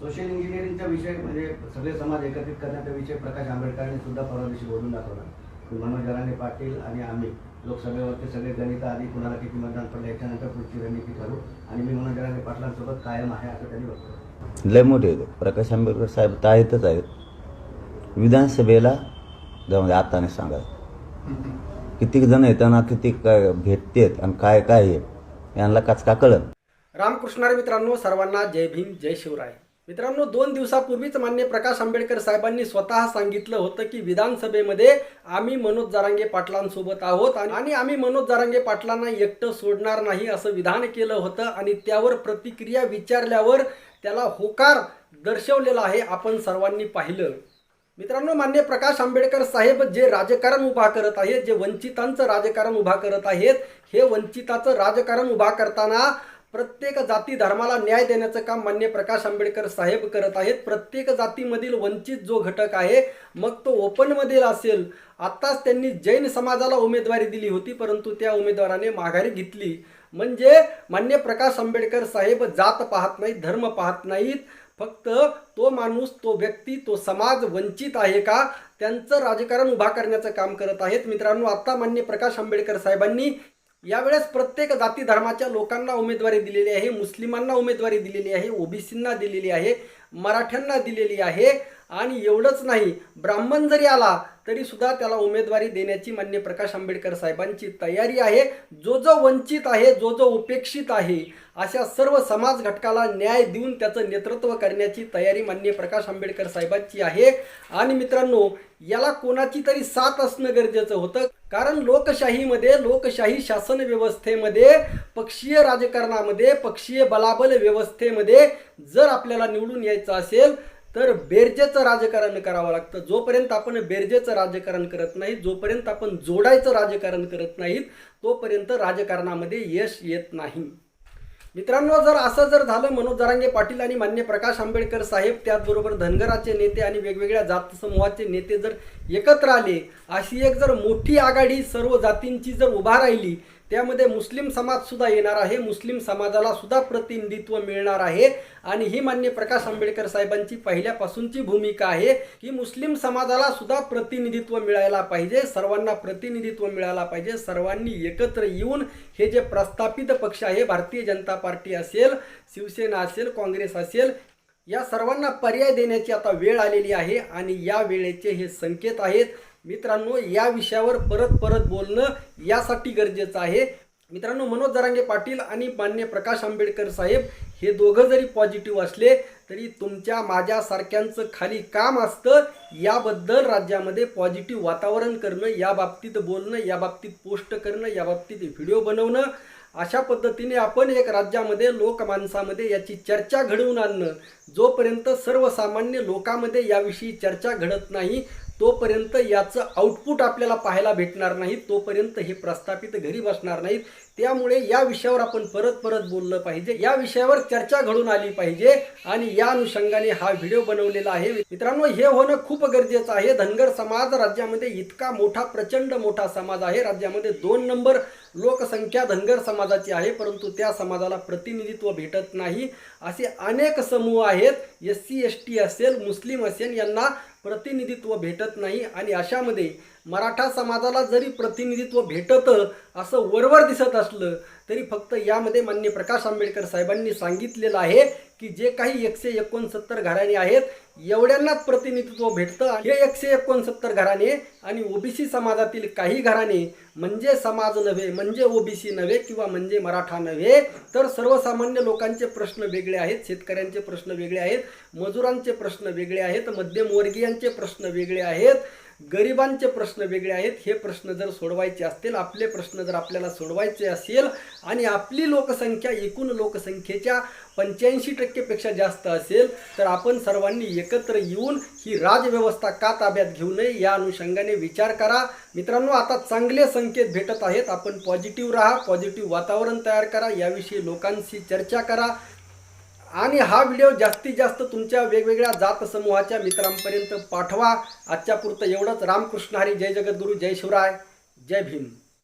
Social इंजिनिअरिंगचा विषय म्हणजे सगळे समाज एकत्रित करण्याचा विषय प्रकाश आंबेडकरांनी सुद्धा परवा दिवशी बोलून दाखवला. की मनोज जरांगे पाटील आणि आम्ही लोकसभेवरचे सगळे गणित आधी कुणाला किती मतदान पडलं याच्यानंतर पुढची रणनीती ठरू आणि मी मनोज जरांगे पाटलांसोबत कायम आहे असं त्यांनी वक्तव्य लय मोठे प्रकाश आंबेडकर साहेब तर आहेतच आहेत. विधानसभेला त्यामध्ये आता नाही सांगा किती जण येताना किती काय भेटतेत आणि काय काय आहे यांना काचका कळत रामकृष्णारी मित्रांनो सर्वांना जय भीम जय शिवराय. मित्रांनो दोन दिवसापूर्वीच मान्य प्रकाश आंबेडकर साहेबांनी स्वतः सांगितलं होतं की विधानसभेमध्ये आम्ही मनोज जारांगे पाटलांसोबत आहोत आणि आणि आम्ही मनोज जारांगे पाटलांना एकटं सोडणार नाही असं विधान केलं होतं आणि त्यावर प्रतिक्रिया विचारल्यावर त्याला होकार दर्शवलेला आहे आपण सर्वांनी पाहिलं. मित्रांनो मान्य प्रकाश आंबेडकर साहेब जे राजकारण उभा करत आहेत जे वंचितांचं राजकारण उभा करत आहेत हे वंचिताचं राजकारण उभा करताना प्रत्येक जाती धर्माला न्याय देण्याचं काम मान्य प्रकाश आंबेडकर साहेब करत आहेत. प्रत्येक जातीमधील वंचित जो घटक आहे मग तो ओपनमधील असेल. आत्ताच त्यांनी जैन समाजाला उमेदवारी दिली होती परंतु त्या उमेदवाराने माघारी घेतली. म्हणजे मान्य प्रकाश आंबेडकर साहेब जात पाहत नाहीत धर्म पाहत नाहीत. फक्त तो माणूस तो व्यक्ती तो समाज वंचित आहे का? त्यांचं राजकारण उभा करण्याचं काम करत आहेत. मित्रांनो आत्ता मान्य प्रकाश आंबेडकर साहेबांनी यावेळेस प्रत्येक जाती धर्माच्या लोकांना उमेदवारी दिलेली आहे मुस्लिमांना उमेदवारी दिलेली आहे ओबीसींना दिलेली आहे मराठ्यांना दिलेली आहे. आणि एवढंच नाही ब्राह्मण जरी आला तरी सुद्धा त्याला उमेदवारी देण्याची मान्य प्रकाश आंबेडकर साहेबांची तयारी आहे. जो जो वंचित आहे जो जो उपेक्षित आहे अशा सर्व समाज घटकाला न्याय देऊन त्याचं नेतृत्व करण्याची तयारी मान्य प्रकाश आंबेडकर साहेबांची आहे. आणि मित्रांनो याला कोणाची तरी साथ असणं गरजेचं होतं? कारण लोकशाहीमध्ये लोकशाही शासन व्यवस्थेमध्ये पक्षीय राजकारणामध्ये पक्षीय बलाबल व्यवस्थेमध्ये जर आपल्याला निवडून यायचं असेल तर बेरजेचं राजकारण करावं लागतं. जोपर्यंत आपण बेरजेचं राजकारण करत नाही जोपर्यंत आपण जोडायचं राजकारण करत नाहीत तोपर्यंत राजकारणामध्ये यश येत नाही. मित्रांनो जर असं जर झालं मनोज जरांगे पाटील आणि मान्य प्रकाश आंबेडकर साहेब त्याचबरोबर धनगराचे नेते आणि वेगवेगळ्या जात समूहाचे नेते जर एकत्र आले अशी एक जर मोठी आघाडी सर्व जातींची जर उभा राहिली त्यामध्ये मुस्लिम समाज सुद्धा येणार आहे. मुस्लिम समाजाला सुद्धा प्रतिनिधित्व मिळणार आहे. आणि ही मान्य प्रकाश आंबेडकर साहेबांची पहिल्यापासूनची भूमिका आहे की मुस्लिम समाजाला सुद्धा प्रतिनिधित्व मिळायला पाहिजे. सर्वांना प्रतिनिधित्व मिळायला पाहिजे. सर्वांनी एकत्र येऊन हे जे प्रस्थापित पक्ष आहे भारतीय जनता पार्टी असेल शिवसेना असेल काँग्रेस असेल या सर्वांना पर्याय देण्याची आता वेळ आलेली आहे. आणि या वेळेचे हे संकेत आहेत. मित्रांनो या विषयावर परत परत बोलणं यासाठी गरजेचं आहे. मित्रांनो मनोज जरांगे पाटील आणि मान्य प्रकाश आंबेडकर साहेब हे दोघं जरी पॉझिटिव्ह असले तरी तुमच्या माझ्यासारख्यांचं खाली काम असतं. याबद्दल राज्यामध्ये पॉझिटिव्ह वातावरण करणं या बाबतीत बोलणं या बाबतीत पोस्ट करणं या बाबतीत व्हिडिओ बनवणं अशा पद्धतीने आपण एक राज्यामध्ये लोकमानसामध्ये याची चर्चा घडवून आणणं. जोपर्यंत सर्वसामान्य लोकांमध्ये याविषयी चर्चा घडत नाही तोपर्यंत याचं आउटपुट आपल्याला पाहायला भेटणार नाही तोपर्यंत हे प्रस्थापित घरी बसणार नाहीत. त्यामुळे या विषयावर आपण परत परत बोललं पाहिजे. या विषयावर चर्चा घडून आली पाहिजे आणि या अनुषंगाने हा व्हिडिओ बनवलेला आहे. मित्रांनो हे होणं खूप गरजेचं आहे. धनगर समाज राज्यामध्ये इतका मोठा प्रचंड मोठा समाज आहे. राज्यामध्ये दोन नंबर लोकसंख्या धनगर समाजाची आहे परंतु त्या समाजाला प्रतिनिधित्व भेटत नाही. असे अनेक समूह आहेत. एस सी एस टी असेल मुस्लिम असेल यांना प्रतिनिधित्व भेटत नाही. आणि अशामध्ये मराठा समाजाला जरी प्रतिनिधित्व भेटतं असं वरवर दिसत असलं तरी फक्त यामध्ये मान्य प्रकाश आंबेडकर साहेबांनी सांगितलेलं आहे की जे काही एकशे एकोणसत्तर घराणे आहेत एवढ्यांनाच प्रतिनिधित्व भेटतं. हे एकशे एकोणसत्तर घराणे आणि ओबीसी समाजातील काही घराणे म्हणजे समाज नव्हे म्हणजे ओबीसी नव्हे किंवा म्हणजे मराठा नव्हे तर सर्वसामान्य लोकांचे प्रश्न वेगळे आहेत शेतकऱ्यांचे प्रश्न वेगळे आहेत मजुरांचे प्रश्न वेगळे आहेत मध्यमवर्गीयांचे प्रश्न वेगळे आहेत. गरिबांचे प्रश्न वेगळे आहेत. हे प्रश्न जर सोडवायचे असतील आपले प्रश्न जर आपल्याला सोडवायचे असेल आणि आपली लोकसंख्या एकूण लोकसंख्येच्या पंच्याऐंशी टक्केपेक्षा जास्त असेल तर आपण सर्वांनी एकत्र येऊन ही राजव्यवस्था का ताब्यात घेऊ नये या अनुषंगाने विचार करा. मित्रांनो आता चांगले संकेत भेटत आहेत. आपण पॉझिटिव्ह राहा पॉझिटिव्ह वातावरण तयार करा. याविषयी लोकांशी चर्चा करा. आणि हा व्हिडिओ जास्तीत जास्त तुमच्या वेगवेगळ्या जात समूहाच्या मित्रांपर्यंत पाठवा. आजच्या पुरतं एवढंच. रामकृष्ण हरी. जय जगद्गुरू. जय शिवराय. जय भीम.